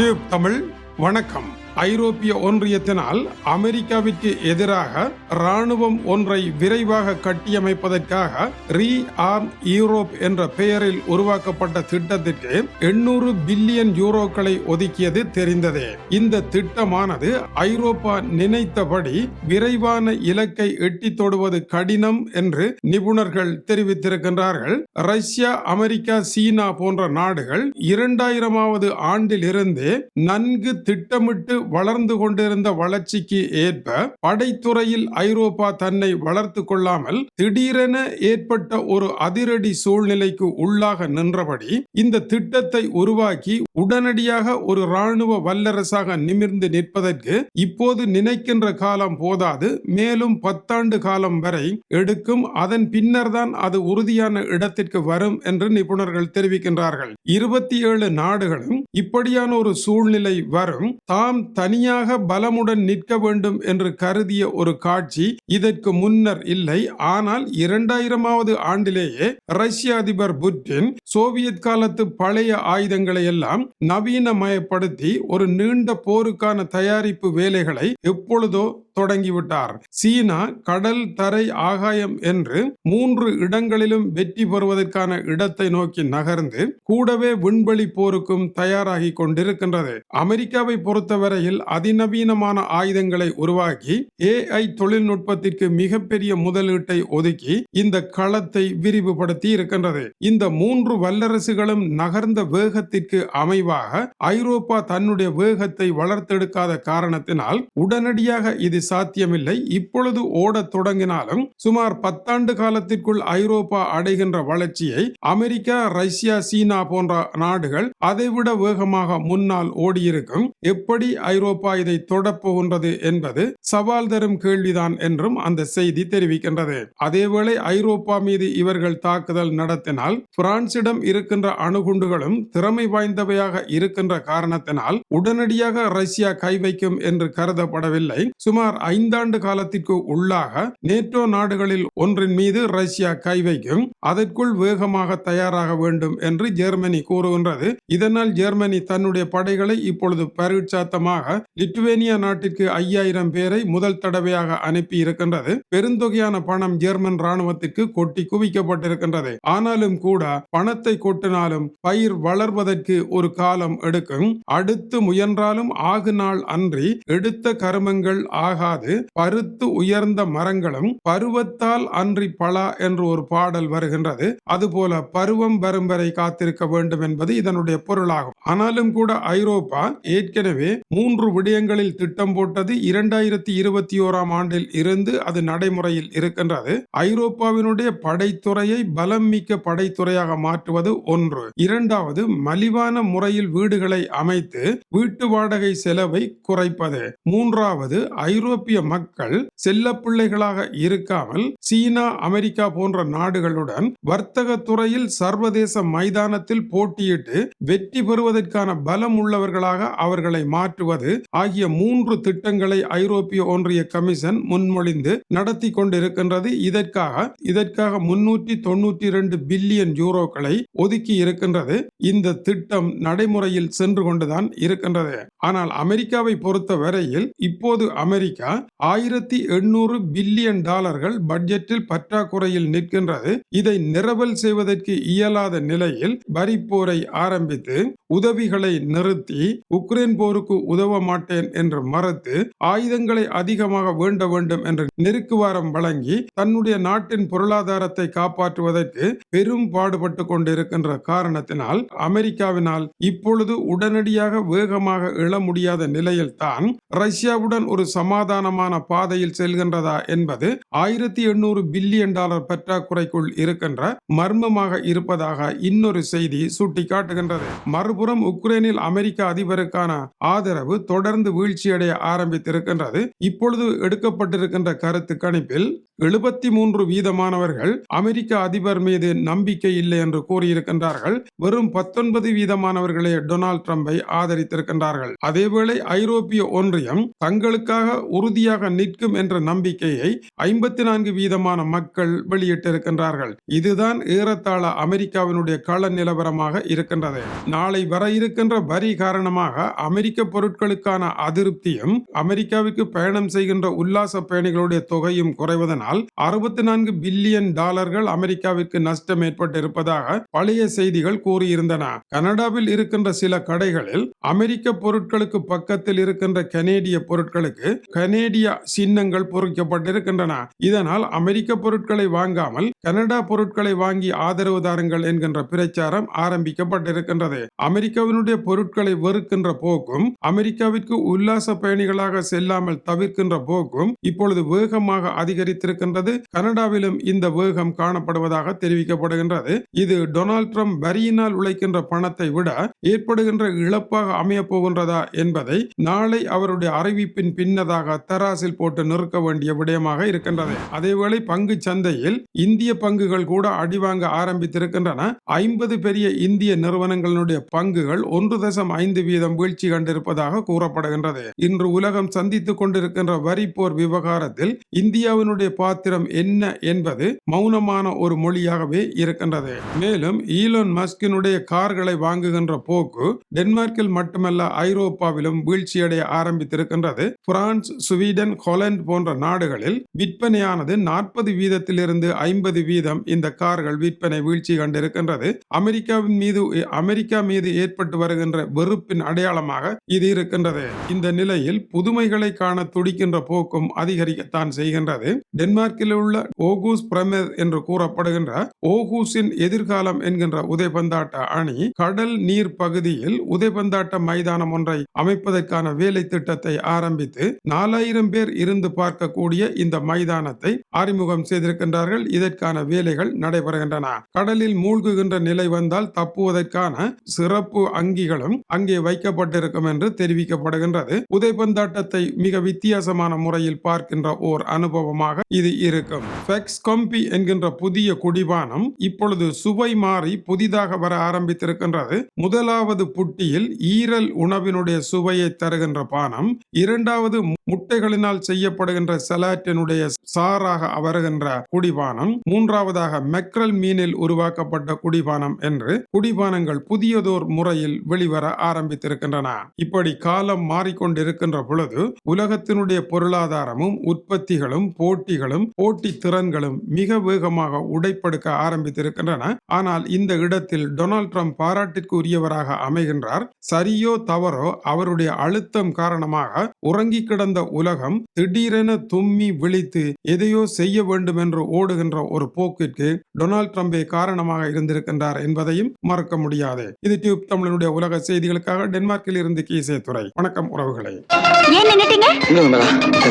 Tube Tamil வணக்கம். ஐரோப்பிய ஒன்றியத்தினால் அமெரிக்காவிற்கு எதிராக ராணுவம் ஒன்றை விரைவாக கட்டியமைப்பதற்காக ரீ ஆர்ம் யூரோப் என்ற பெயரில் உருவாக்கப்பட்ட திட்டத்திற்கு எண்ணூறு பில்லியன் யூரோக்களை ஒதுக்கியது தெரிந்ததே. இந்த திட்டமானது ஐரோப்பா நினைத்தபடி விரைவான இலக்கை எட்டி தொடுவது கடினம் என்று நிபுணர்கள் தெரிவித்திருக்கின்றார்கள். ரஷ்யா அமெரிக்கா சீனா போன்ற நாடுகள் இரண்டாயிரமாவது ஆண்டிலிருந்தே நன்கு திட்டமிட்டு வளர்ந்து கொண்டிருந்த வளர்ச்சிக்கு ஏற்ப படைத்துறையில் ஐரோப்பா தன்னை வளர்த்து கொள்ளாமல் திடீரென ஏற்பட்ட ஒரு அதிரடி சூழ்நிலைக்கு உள்ளாக நின்றபடி இந்த திட்டத்தை உருவாக்கி உடனடியாக ஒரு இராணுவ வல்லரசாக நிமிர்ந்து நிற்பதற்கு இப்போது நினைக்கின்ற காலம் போதாது. மேலும் பத்தாண்டு காலம் வரை எடுக்கும். அதன் பின்னர் தான் அது உறுதியான இடத்திற்கு வரும் என்று நிபுணர்கள் தெரிவிக்கின்றார்கள். இருபத்தி ஏழு நாடுகளும் இப்படியான ஒரு சூழ்நிலை வரும். தாம் தனியாக பலமுடன் நிற்க வேண்டும் என்று கருதிய ஒரு காட்சி இதற்கு முன்னர் இல்லை. ஆனால் இரண்டாயிரமாவது ஆண்டிலேயே ரஷ்ய அதிபர் புட்டின் சோவியத் காலத்து பழைய ஆயுதங்களை எல்லாம் நவீனமயப்படுத்தி ஒரு நீண்ட போருக்கான தயாரிப்பு வேலைகளை எப்பொழுதோ தொடங்கிவிட்டார். சீனா கடல் தரை ஆகாயம் என்று மூன்று இடங்களிலும் வெற்றி பெறுவதற்கான இடத்தை நோக்கி நகர்ந்து கூடவே விண்வெளி போருக்கும் தயாராகி கொண்டிருக்கின்றது. அமெரிக்காவை பொறுத்தவரை பொறுத்தவரையில் அதிநவீனமான ஆயுதங்களை உருவாக்கி ஏஐ தொழில்நுட்பத்திற்கு மிகப்பெரிய முதலீட்டை ஒதுக்கி இந்த களத்தை விரிவுபடுத்தி இருக்கின்றது. இந்த மூன்று வல்லரசுகளும் நகர்ந்த வேகத்திற்கு அமைவாக ஐரோப்பா தன்னுடைய வேகத்தை வளர்த்தெடுக்காத காரணத்தினால் உடனடியாக இது சாத்தியமில்லை. இப்பொழுது ஓடத் தொடங்கினாலும் சுமார் பத்தாண்டு காலத்திற்குள் ஐரோப்பா அடைகின்ற வளர்ச்சியை அமெரிக்கா ரஷ்யா சீனா போன்ற நாடுகள் அதைவிட வேகமாக முன்னால் ஓடியிருக்கும். எப்படி ஐரோப்பா இதை தொடப்போகின்றது என்பது சவால் தரும் கேள்விதான் என்றும் அந்த செய்தி தெரிவிக்கின்றது. அதேவேளை ஐரோப்பா மீது இவர்கள் தாக்குதல் நடத்தினால் பிரான்சிடம் இருக்கின்ற அணுகுண்டுகளும் திறமை வாய்ந்தவையாக இருக்கின்ற காரணத்தினால் உடனடியாக ரஷ்யா கை வைக்கும் என்று கருதப்படவில்லை. சுமார் ஐந்தாண்டு காலத்திற்கு உள்ளாக நேட்டோ நாடுகளில் ஒன்றின் மீது ரஷ்யா கை வைக்கும் அதற்குள் வேகமாக தயாராக வேண்டும் என்று ஜெர்மனி கூறுகின்றது. இதனால் ஜெர்மனி தன்னுடைய படைகளை இப்பொழுது பரீட்சாத்தமாக லிட்டுவேனியா நாட்டிற்கு ஐயாயிரம் பேரை முதல் தடவையாக அனுப்பி இருக்கின்றது. பெருந்தொகையான பணம் ஜெர்மன் ராணுவத்திற்கு கொட்டி குவிக்கப்பட்டிருக்கின்றது. ஆனாலும் கூட பணத்தை கொட்டினாலும் பயிர் வளர்வதற்கு ஒரு காலம் எடுக்கும். அடுத்து முயன்றாலும் ஆகு நாள் அன்றி எடுத்த கருமங்கள் ஆகாது. பருத்து உயர்ந்த மரங்களும் பருவத்தால் அன்றி பலா என்று ஒரு பாடல் வருகின்றது. அதுபோல பருவம் வரும் வரை காத்திருக்க வேண்டும் என்பது இதனுடைய பொருளாகும். ஆனாலும் கூட ஐரோப்பா ஏற்கனவே மூன்று மூன்று விடயங்களில் திட்டம் போட்டது இரண்டாயிரத்தி இருபத்தி ஓராம் ஆண்டில் இருந்து அது நடைமுறையில் இருக்கின்றது. ஐரோப்பாவினுடைய படைத்துறையை பலம் மிக்க படைத்துறையாக மாற்றுவது ஒன்று. இரண்டாவது மலிவான முறையில் வீடுகளை அமைத்து வீட்டு வாடகை செலவை குறைப்பது. மூன்றாவது ஐரோப்பிய மக்கள் செல்ல பிள்ளைகளாக இருக்காமல் சீனா அமெரிக்கா போன்ற நாடுகளுடன் வர்த்தக துறையில் சர்வதேச மைதானத்தில் போட்டியிட்டு வெற்றி பெறுவதற்கான பலம் உள்ளவர்களாக அவர்களை மாற்றுவது. ஆகிய மூன்று திட்டங்களை ஐரோப்பிய ஒன்றிய கமிஷன் முன்மொழிந்து நடத்தி கொண்டிருக்கின்றது. இதற்காக இதற்காக முன்னூற்றி தொன்னூற்றி இரண்டு பில்லியன் யூரோக்களை ஒதுக்கி இருக்கின்றது. இந்த திட்டம் நடைமுறையில் சென்று கொண்டுதான் இருக்கின்றது. ஆனால் அமெரிக்காவை பொறுத்த வரையில் இப்போது அமெரிக்கா ஆயிரத்தி எண்ணூறு பில்லியன் டாலர்கள் பட்ஜெட்டில் பற்றாக்குறையில் நிற்கின்றது. இதை நிரவல் செய்வதற்கு இயலாத நிலையில் வரிப்போரை ஆரம்பித்து உதவிகளை நிறுத்தி உக்ரைன் போருக்கு உதவ உதவ மாட்டேன் என்று மறுத்து ஆயுதங்களை அதிகமாக வேண்ட வேண்டும் என்று நெருக்குவாரம் வழங்கி தன்னுடைய நாட்டின் பொருளாதாரத்தை காப்பாற்றுவதற்கு பெரும் பாடுபட்டு கொண்டிருக்கின்ற காரணத்தினால் அமெரிக்காவினால் இப்பொழுது உடனடியாக வேகமாக எழ முடியாத நிலையில் தான் ரஷ்யாவுடன் ஒரு சமாதானமான பாதையில் செல்கின்றதா என்பது ஆயிரத்தி எண்ணூறு பில்லியன் டாலர் பற்றாக்குறைக்குள் இருக்கின்ற மர்மமாக இருப்பதாக இன்னொரு செய்தி சுட்டிக்காட்டுகின்றது. மறுபுறம் உக்ரைனில் அமெரிக்க அதிபருக்கான ஆதரவு தொடர்ந்து வீழ்ச்சியடைய ஆரம்பித்திருக்கின்றது. இப்பொழுது எடுக்கப்பட்டிருக்கின்ற கருத்து கணிப்பில் எழுபத்தி மூன்று வீதமானவர்கள் அமெரிக்க அதிபர் மீது நம்பிக்கை இல்லை என்று கூறியிருக்கின்றார்கள். வெறும் பத்தொன்பது வீதமானவர்களே டொனால்ட் ட்ரம்பை ஆதரித்திருக்கின்றார்கள். அதேவேளை ஐரோப்பிய ஒன்றியம் தங்களுக்காக உறுதியாக நிற்கும் என்ற நம்பிக்கையை ஐம்பத்தி நான்கு வீதமான மக்கள் வெளியிட்டிருக்கின்றார்கள். இதுதான் ஏறத்தாழ அமெரிக்காவினுடைய கள நிலவரமாக இருக்கின்றது. நாளை வர இருக்கின்ற வரி காரணமாக அமெரிக்க பொருட்கள் பொருட்களுக்கான அதிருப்தியும் அமெரிக்காவுக்கு பயணம் செய்கின்ற உல்லாச பயணிகளுடைய தொகையும் குறைவதனால் அறுபத்தி நான்கு பில்லியன் டாலர்கள் அமெரிக்காவிற்கு நஷ்டம் ஏற்பட்டிருப்பதாக பழைய செய்திகள் கூறியிருந்தன. கனடாவில் இருக்கின்ற சில கடைகளில் அமெரிக்க பொருட்களுக்கு பக்கத்தில் இருக்கின்ற கனேடிய பொருட்களுக்கு கனேடிய சின்னங்கள் பொறிக்கப்பட்டிருக்கின்றன. இதனால் அமெரிக்க பொருட்களை வாங்காமல் கனடா பொருட்களை வாங்கி ஆதரவு தாருங்கள் என்கின்ற பிரச்சாரம் ஆரம்பிக்கப்பட்டிருக்கின்றது. அமெரிக்காவினுடைய பொருட்களை வெறுக்கின்ற போக்கும் அமெரிக்க அமெரிக்காவிற்கு உல்லாச பயணிகளாக செல்லாமல் தவிர்க்கின்ற போக்கும் இப்பொழுது வேகமாக அதிகரித்திருக்கின்றது. கனடாவிலும் இந்த வேகம் காணப்படுவதாக தெரிவிக்கப்படுகின்றது. இது டொனால்ட் ட்ரம்ப் வரியினால் உழைக்கின்ற பணத்தை விட ஏற்படுகின்ற இழப்பாக அமையப் போகின்றதா என்பதை நாளை அவருடைய அறிவிப்பின் பின்னதாக தராசில் போட்டு நிறுக்க வேண்டிய விடயமாக இருக்கின்றது. அதேவேளை பங்கு சந்தையில் இந்திய பங்குகள் கூட அடிவாங்க ஆரம்பித்திருக்கின்றன. ஐம்பது பெரிய இந்திய நிறுவனங்களுடைய பங்குகள் ஒன்று தசம் ஐந்து வீதம் வீழ்ச்சி கண்டிருப்பதாக கூறப்படுகின்றது. இன்று உலகம் சந்தித்துக் கொண்டிருக்கின்ற வரி போர் விவகாரத்தில் இந்தியாவினுடைய பாத்திரம் என்ன என்பது மௌனமான ஒரு மொழியாகவே இருக்கின்றது. மேலும் ஈலோன் மஸ்கினுடைய கார்களை வாங்குகின்ற போக்கு டென்மார்க்கில் மட்டுமல்ல ஐரோப்பாவிலும் வீழ்ச்சியடைய ஆரம்பித்திருக்கின்றது. பிரான்ஸ் ஸ்வீடன் ஹொலண்ட் போன்ற நாடுகளில் விற்பனையானது நாற்பது வீதத்திலிருந்து ஐம்பது வீதம் இந்த கார்கள் விற்பனை வீழ்ச்சி கண்டிருக்கின்றது. அமெரிக்காவின் மீது அமெரிக்கா மீது ஏற்பட்டு வருகின்ற வெறுப்பின் அடையாளமாக இது இருக்கு இருக்கின்றது. இந்த நிலையில் புதுமைகளை காண துடிக்கின்ற போக்கும் அதிகரிக்கத்தான் செய்கின்றது. டென்மார்க்கில் உள்ள ஓகூஸ் பிரமெர் என்று கூறப்படுகின்ற ஓகூஸின் எதிர்காலம் என்கின்ற உதைபந்தாட்ட அணி கடல் நீர் பகுதியில் உதைபந்தாட்ட மைதானம் ஒன்றை அமைப்பதற்கான வேலை திட்டத்தை ஆரம்பித்து நாலாயிரம் பேர் இருந்து பார்க்கக்கூடிய இந்த மைதானத்தை அறிமுகம் செய்திருக்கின்றார்கள். இதற்கான வேலைகள் நடைபெறுகின்றன. கடலில் மூழ்குகின்ற நிலை வந்தால் தப்புவதற்கான சிறப்பு அங்கிகளும் அங்கே வைக்கப்பட்டிருக்கும் என்று தெரிவிக்கப்படுகின்றது. உதைபந்தாட்டத்தை மிக வித்தியாசமான முறையில் பார்க்கின்ற ஓர் அனுபவமாக இது இருக்கும். ஃபெக்ஸ் கொம்பி என்கின்ற புதிய குடிபானம் இப்பொழுது சுவை மாறி புதிதாக வர ஆரம்பித்திருக்கின்றது. முதலாவது புட்டியில் ஈரல் உணவினுடைய சுவையை தருகின்ற பானம் இரண்டாவது முட்டைகளினால் செய்யப்படுகின்ற செலாட்டினுடைய சாராக வருகின்ற குடிபானம். மூன்றாவதாக மெக்ரல் மீனில் உருவாக்கப்பட்ட குடிபானம் என்று குடிபானங்கள் புதியதோர் முறையில் வெளிவர ஆரம்பித்திருக்கின்றன. இப்படி காலம் மாறிக்கொண்டிருக்கின்ற பொழுது உலகத்தினுடைய பொருளாதாரமும் உற்பத்திகளும் போட்டிகளும் போட்டி திறன்களும் மிக வேகமாக உடைப்படுக்க ஆரம்பித்திருக்கின்றன. ஆனால் இந்த இடத்தில் டொனால்ட் ட்ரம்ப் பாராட்டிற்கு உரியவராக அமைகின்றார். சரியோ தவறோ அவருடைய அழுத்தம் காரணமாக உறங்கி கிடந்த உலகம் திடீரென தும்மி விழித்து எதையோ செய்ய வேண்டும் என்று ஓடுகின்ற ஒரு போக்கிற்கு டொனால்ட் ட்ரம்பே காரணமாக இருந்திருக்கின்றார் என்பதையும் மறக்க முடியாது. இது டியூப் தமிழனுடைய உலக செய்திகளுக்காக டென்மார்க்கில் இருந்து கீசே துறை வணக்கம் உறவுகளை.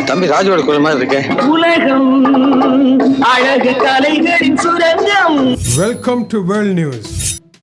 தம்பி ராஜுவோட குரல் மாதிரி இருக்கு. உலகம் அழகு கலைகளின் சுரங்கம். Welcome to world news